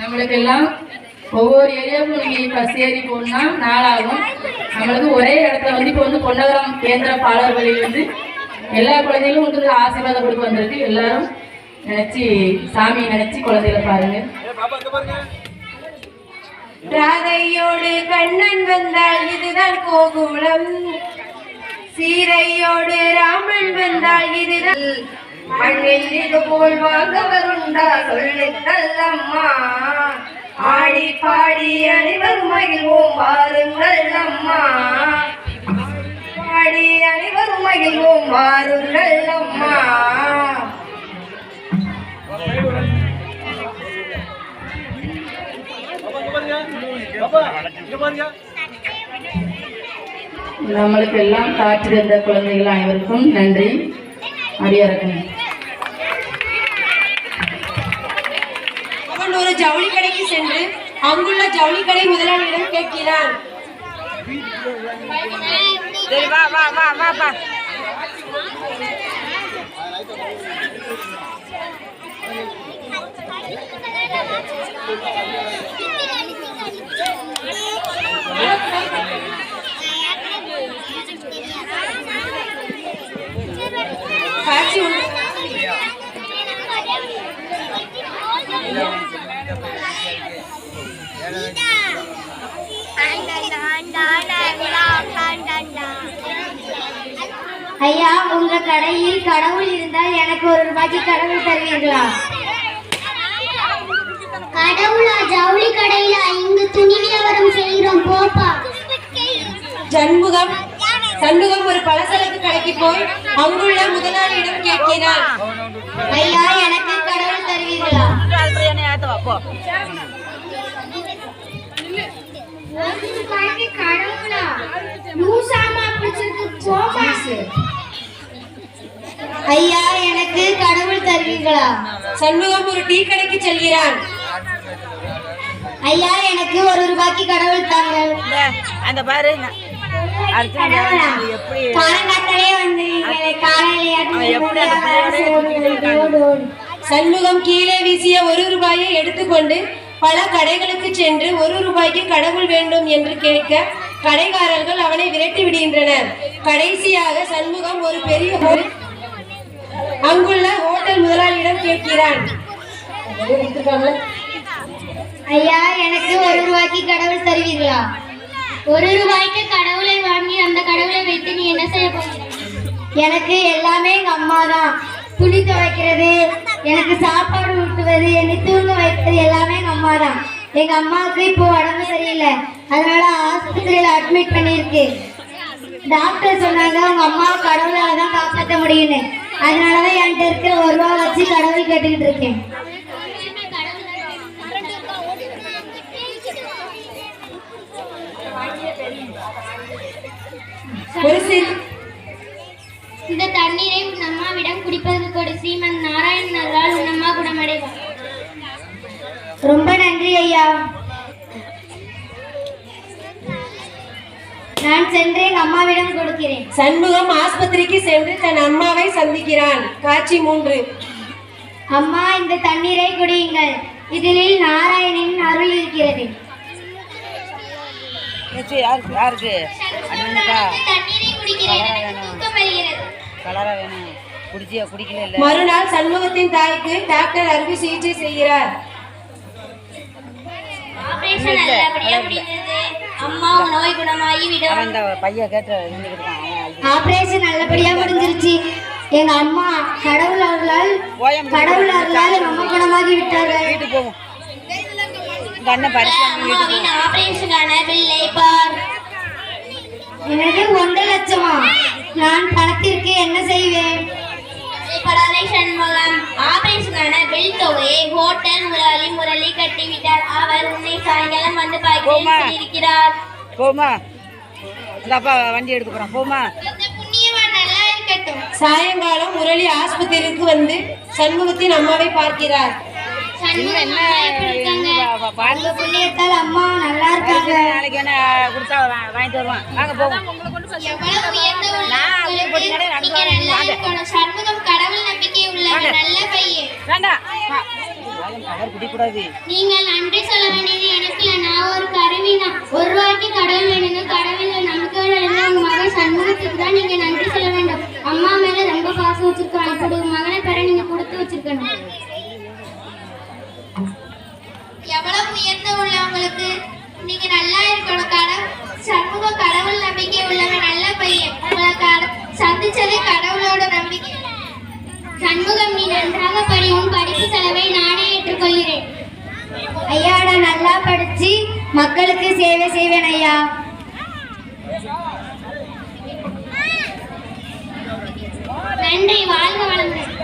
நம்மளுக்கு எல்லாம் ஒவ்வொரு ஏரியாவுக்கும் நீங்கள் பஸ் ஏறி போகணும்னா நாளாகும். நம்மளுக்கு ஒரே இடத்துல வந்து இப்போ வந்து பொன்னகரம் கேந்திர பாலர் வழியில் வந்து எல்லா குழந்தைகளும் உங்களுக்கு ஆசீர்வாதம் கொடுக்க வந்திருக்கு. எல்லாரும் நினைச்சு சாமி நினைச்சு குழந்தைகளை பாருங்க. ராதையோடு கண்ணன் வந்தால் இதுதான் கோகுலம். சீரையோடு ராமன் வந்தால் இதுதான் மண்ணில் இது போல் சொல்லுங்கள் அம்மா. ஆடி பாடி அனைவரும் மகிழ்வோம் வாருங்கள் அம்மா. பாடி அனைவரும் மகிழ்வோம் வாருங்கள் அம்மா. நம்மளுக்கு எல்லாம் காற்று தந்த குழந்தைகள் அனைவருக்கும் நன்றி. அடியாருக்கும் அவன் ஒரு ஜவுளி கடைக்கு சென்று அங்குள்ள ஜவுளி கடை முதலாளியிடம் கேட்கிறான் காட்சி ஒன்று. ஐயா உங்க கடையில் கடவுள் இருந்தால் எனக்கு ஒரு ரூபாய்க்கு கடவுள் தருவீர்களா கடவுளா ஜவுளி கடையில இங்கு துணி வியாபாரம் செய்கிறோம் போப்பா ஜண்முகம் சண்முகம் ஒரு பலசரக்கு கடைக்கு போய் அங்குள்ள முதலாளியிடம் கேட்கிறான் ஐயா எனக்கு கடவுள் தருவீர்களா அது பிரியாணி ஏத்தவா போ ஒரு ரூபாய்க்கு கடவுளா லூசாமா பிடிச்சிருக்கு போப்பா ஐயா எனக்கு கடவுள் தருவீர்களா சண்முகம் ஒரு டீ கடைக்கு செல்கிறான். ஐயா எனக்கு ஒரு ரூபாய்க்கு கடவுள் தாங்கள் அந்த பாரு. சண்முகம் கீழே வீசிய ஒரு ரூபாயை எடுத்துக்கொண்டு பல கடைகளுக்கு சென்று ஒரு ரூபாய்க்கு கடவுள் வேண்டும் என்று கேட்க கடைக்காரர்கள் அவனை விரட்டி விடுகின்றனர். கடைசியாக சண்முகம் ஒரு பெரிய அங்குள்ள ஹோட்டல் முதலாளியிடம் கேட்கிறான். ஐயா எனக்கு ஒரு ரூபாய்க்கு கடவுள் தருவீர்களா ஒரு ரூபாய்க்கு கடவுளை வாங்கி அந்த கடவுளை வைத்து நீ என்ன செய்ய போகிற? எனக்கு எல்லாமே எங்க அம்மா தான். துணி துவைக்கிறது எனக்கு சாப்பாடு ஊட்டுவது என்னை தூங்க வைப்பது எல்லாமே எங்க அம்மா தான். எங்க அம்மாவுக்கு இப்போ உடம்பு சரியில்லை. அதனால ஆஸ்பத்திரியில அட்மிட் பண்ணியிருக்கு. டாக்டர் சொன்னாங்க உங்க அம்மாவை கடவுளால தான் காப்பாற்ற முடியும்னு. அதனாலதான் என்கிட்ட இருக்கிற ஒரு ரூபா வச்சு கடவுள் கேட்டுக்கிட்டு இருக்கேன். இந்த தண்ணீரை உன் அம்மாவிடம் குடிப்பதற்கு கொடு. ஸ்ரீமன் நாராயணன் அருளால் உன் அம்மா குணமடைவார் ரொம்ப நன்றி ஐயா. நான் சென்று எங்க அம்மாவிடம் கொடுக்கிறேன். சண்முகம் ஆஸ்பத்திரிக்கு சென்று தன் அம்மாவை சந்திக்கிறான். காட்சி மூன்று. அம்மா இந்த தண்ணீரை குடியுங்கள். இதில் நாராயணனின் அருள் இருக்கிறது. யாருக்கு யாருக்கு? கலரா வேணும். குடிச்சியா குடிக்கல இல்ல? மறுநாள் சண்முகத்தின் தாய்க்கு டாக்டர் அறுவை சிகிச்சை செய்கிறார். ஆபரேஷன் நல்லபடியா முடிந்தது. அம்மா நோய் குணமாகி விடும். அவன் இந்த பையன் கேட்டு. ஆபரேஷன் நல்லபடியா முடிஞ்சிருச்சு. எங்க அம்மா கடவுள் அருளால் கடவுள் அருளால் எங்க அம்மா குணமாகி விட்டார்கள் வீட்டுக்கு போவோம் எனக்கு ஒன்றரை லட்சமா? நான் பணத்திற்கு என்ன செய்வேன்? படாதே சண்முகம் ஆபரேஷனான பில் தொகையை ஹோட்டல் முதலாளி முரளி கட்டிவிட்டார். அவர் உன்னை சாயங்காலம் வந்து. பார்க்கிறேன் இருக்கிறார் போமா இந்த அப்பா வண்டி எடுக்க போறான். போமா சாயங்காலம் முரளி ஆஸ்பத்திரிக்கு வந்து சண்முகத்தின் அம்மாவை பார்க்கிறார். அம்மா புண்ணியத்தால் நல்லா இருக்காங்க. நாளைக்கு என்ன கொடுத்தா வாங்கிட்டு வருவான். வாங்க போவோம். சண்முகம் கடவுள் நம்பிக்கை. நல்ல பையன். வேண்டாம். நீங்கள் நன்றி சொல்ல வேண்டியது எனக்கு இல்லை. நான் ஒரு கருவி தான் ஒரு வாட்டி கடவுள் வேணுங்க. கடவுள் நமக்கு இருந்த உங்க மகன் சண்முகத்துக்கு தான் நீங்க நன்றி சொல்ல வேண்டும். அம்மா மேல ரொம்ப பாசம் வச்சிருக்கோம் இப்படி உங்க மக்களுக்கு சேவை செய்வேன் ஐயா. நன்றி வாழ்க வளமுடன்.